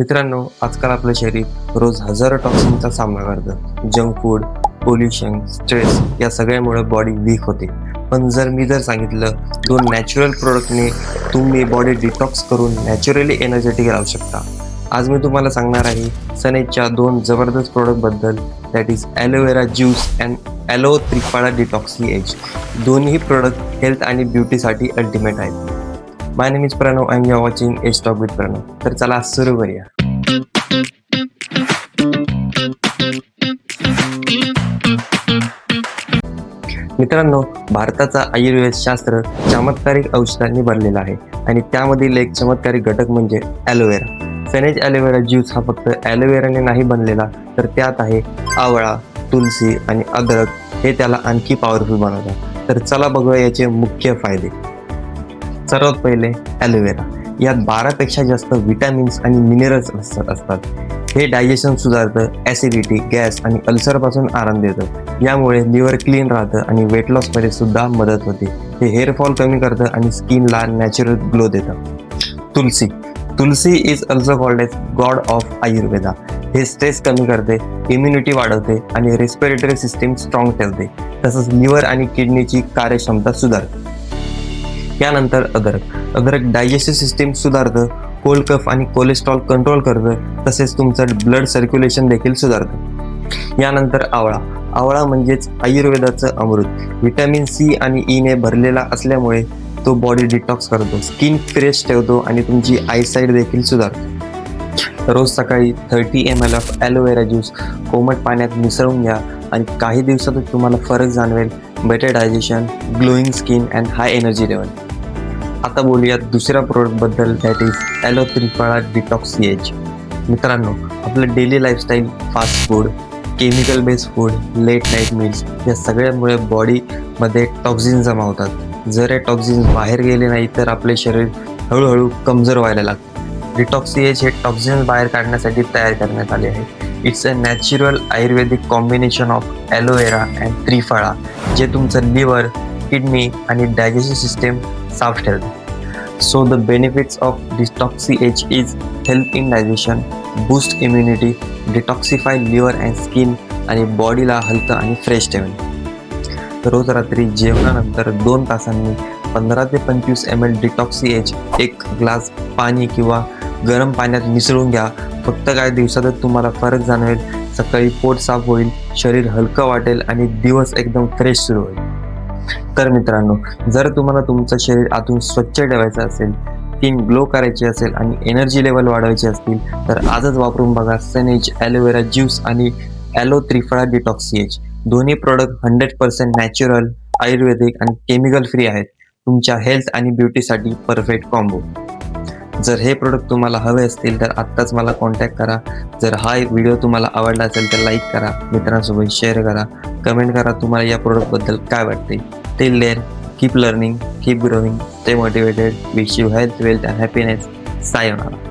मित्रांनो आजकाल आपलं शरीर रोज हजारो टॉक्सिनचा सामना करतं जंक फूड पोल्युशन स्ट्रेस या सगळ्यामुळे बॉडी वीक होते. पण जर मी जर सांगितलं दोन नॅचरल प्रोडक्टने तुम्ही बॉडी डिटॉक्स करून नॅचरली एनर्जेटिक राहू शकता. आज मी तुम्हाला सांगणार आहे सनेजच्या दोन जबरदस्त प्रोडक्टबद्दल that is aloe vera juice and aloe Triphala detoxi age दोन्ही प्रोडक्ट हेल्थ आणि ब्युटीसाठी अल्टिमेट आहेत. My name is Pranav and you watching age talk with Pranav तर चला सुरू करूया. मित्रांनो भारताचा आयुर्वेद शास्त्र चमत्कारिक औषधांनी भरलेला आहे आणि त्यामधील एक चमत्कारिक घटक म्हणजे ॲलोवेरा. सनेज ॲलोवेरा ज्यूस हा फक्त ॲलोवेराने नाही बनलेला तर त्यात आहे आवळा तुलसी आणि अद्रक हे त्याला आणखी पॉवरफुल बनवतात. तर चला बघूया याचे मुख्य फायदे. सर्वात पहिले ॲलोवेरा. यात बारापेक्षा जास्त विटॅमिन्स आणि मिनरल्स असतात असतात. हे डायजेशन सुधारतं ॲसिडिटी गॅस आणि अल्सरपासून आराम देतं. यामुळे लिव्हर क्लीन राहतं आणि वेट लॉसमध्ये सुद्धा मदत होते. हे हेअरफॉल कमी करतं आणि स्किनला नॅचरल ग्लो देतं. Tulsi. Tulsi is also called as god of Ayurveda हे स्ट्रेस कमी करते इम्युनिटी वाढवते आणि रेस्पिरेटरी सिस्टीम स्ट्रॉंग ठेवते. तसंच लिव्हर आणि किडनीची कार्यक्षमता सुधारते. यानंतर अदरक. अदरक डायजेस्टिव्ह सिस्टीम सुधारतं कोल्ड कफ आणि कोलेस्ट्रॉल कंट्रोल करतं तसेच तुमचं ब्लड सर्क्युलेशन देखील सुधारतं. यानंतर आवळा. आवळा म्हणजेच आयुर्वेदाचं अमृत. व्हिटॅमिन सी आणि e ईने भरलेला असल्यामुळे तो बॉडी डिटॉक्स करतो स्किन फ्रेश ठेवतो आणि तुमची आयसाईट देखील सुधारतो. रोज सकाळी thirty ML of aloe vera juice juice कोमट पाण्यात मिसळून घ्या आणि काही दिवसातच तुम्हाला फरक जाणवेल. Better digestion glowing skin and high energy level आता बोलूया दुसऱ्या प्रोडक्टबद्दल that is aloe Triphala detoxi age मित्रांनो आपलं daily lifestyle fast food chemical based food late night meals या सगळ्यामुळे बॉडीमध्ये टॉक्झिन जमा होतात जर हे टॉक्झिन्स बाहेर गेले नाही तर आपले शरीर हळूहळू कमजोर व्हायला लागतं. डिटॉक्सिएज हे टॉक्झिन्स बाहेर काढण्यासाठी तयार करण्यात आले आहे. It's a natural ayurvedic combination of aloe vera and Triphala जे तुमचं लिव्हर किडनी आणि डायजेस्टिव्ह सिस्टीम साफ ठेवते so the benefits of detoxi age is help in digestion boost immunity detoxify liver and skin आणि बॉडीला हलकं आणि फ्रेश ठेवणे रोज रात्री जेवणानंतर दोन तासांनी पंधरा ते पंचवीस एम एल डिटॉक्सी एज एक ग्लास पाणी किंवा गरम पाण्यात मिसळून घ्या. फक्त काही दिवसातच तुम्हाला फरक जाणवेल. सकाळी पोट साफ होईल शरीर हलकं वाटेल आणि दिवस एकदम फ्रेश सुरू होईल. तर मित्रांनो जर तुम्हाला तुमचं शरीर आतून स्वच्छ ठेवायचं असेल स्किन ग्लो करायची असेल आणि एनर्जी लेवल वाढवायची असतील तर आजच वापरून बघा सनेज ॲलोवेरा ज्यूस आणि ॲलो त्रिफळा डिटॉक्सिएज दोन्ही product hundred percent natural ayurvedic आणि केमिकल फ्री आहेत. तुमच्या हेल्थ आणि ब्युटीसाठी परफेक्ट कॉम्बो जर हे प्रोडक्ट तुम्हाला हवे असतील तर आत्ताच मला कॉन्टॅक्ट करा. जर हा व्हिडिओ तुम्हाला आवडला असेल तर लाईक करा. मित्रांसोबत शेअर करा. कमेंट करा तुम्हाला या प्रोडक्टबद्दल काय वाटते. Till there keep learning keep growing stay motivated wish you health wealth and happiness sayonara